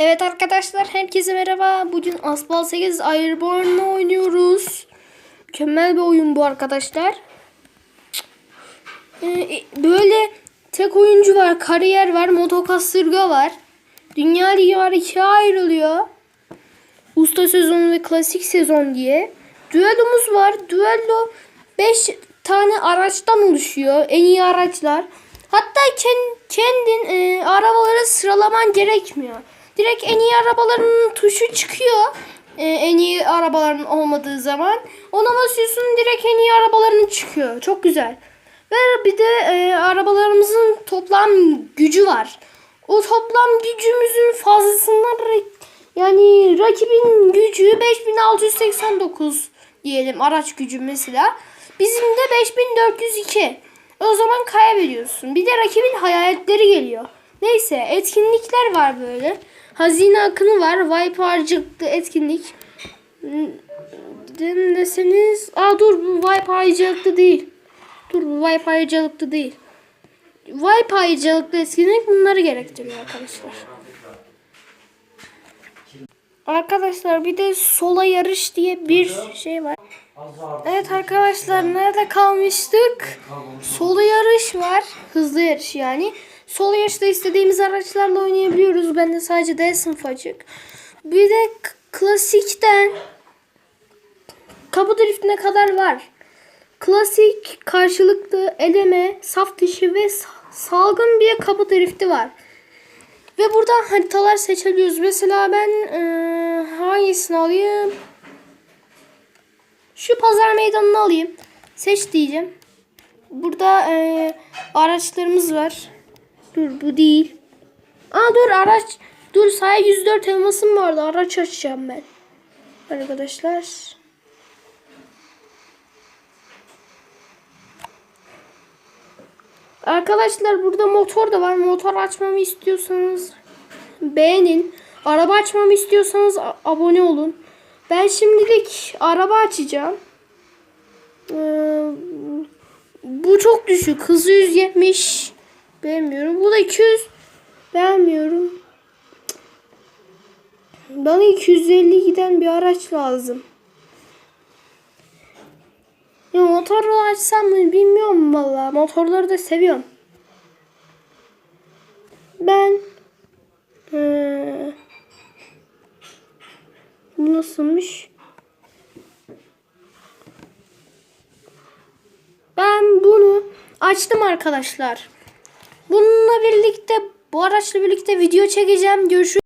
Evet arkadaşlar herkese merhaba. Bugün Asbal 8 Airborne'la oynuyoruz. Mükemmel bir oyun bu arkadaşlar. Ee, böyle tek oyuncu var, kariyer var, motokasırga var. Dünya Ligi var ikiye ayrılıyor. Usta sezonu ve klasik sezon diye. Düellomuz var. Düello 5 tane araçtan oluşuyor. En iyi araçlar. Hatta kend, kendin e, arabaları sıralaman gerekmiyor. Direkt en iyi arabaların tuşu çıkıyor. E, en iyi arabaların olmadığı zaman. Ona basıyorsun direkt en iyi arabaların çıkıyor. Çok güzel. Ve bir de e, arabalarımızın toplam gücü var. O toplam gücümüzün fazlasından yani rakibin gücü 5689 diyelim araç gücü mesela. Bizim de 5402. O zaman kaybediyorsun. Bir de rakibin hayaletleri geliyor. Neyse etkinlikler var böyle. Hazine akını var. Wipe harcıklı etkinlik. Deseniz... Aa dur bu wipe harcıklı değil. Dur bu wipe harcıklı değil. Wipe ayrıcalıklı etkinlik bunları gerektiriyor arkadaşlar. Arkadaşlar bir de sola yarış diye bir şey var. Evet arkadaşlar nerede kalmıştık? Solo yarış var. Hızlı yarış yani. Solo yarışta istediğimiz araçlarla oynayabiliyoruz. Bende sadece D sınıf açık. Bir de klasikten kapı driftine kadar var. Klasik karşılıklı eleme, saf dışı ve sa- salgın bir kapı drifti var. Ve buradan haritalar seçebiliyoruz. Mesela ben eee, hangisini alayım? Şu pazar meydanını alayım. Seç diyeceğim. Burada eee, araçlarımız var. Dur bu değil. Aa dur araç. Dur sahaya 104 elmasım vardı. Araç açacağım ben. Arkadaşlar. Arkadaşlar burada motor da var. Motor açmamı istiyorsanız beğenin. Araba açmamı istiyorsanız abone olun. Ben şimdilik araba açacağım. Ee, bu çok düşük. Hızı 170. Beğenmiyorum. Bu da 200. Beğenmiyorum. Bana 250 giden bir araç lazım. Ya motoru açsam mı bilmiyorum valla. Motorları da seviyorum. Ben eee bu nasılmış? Ben bunu açtım arkadaşlar. Bununla birlikte bu araçla birlikte video çekeceğim. Görüşürüz.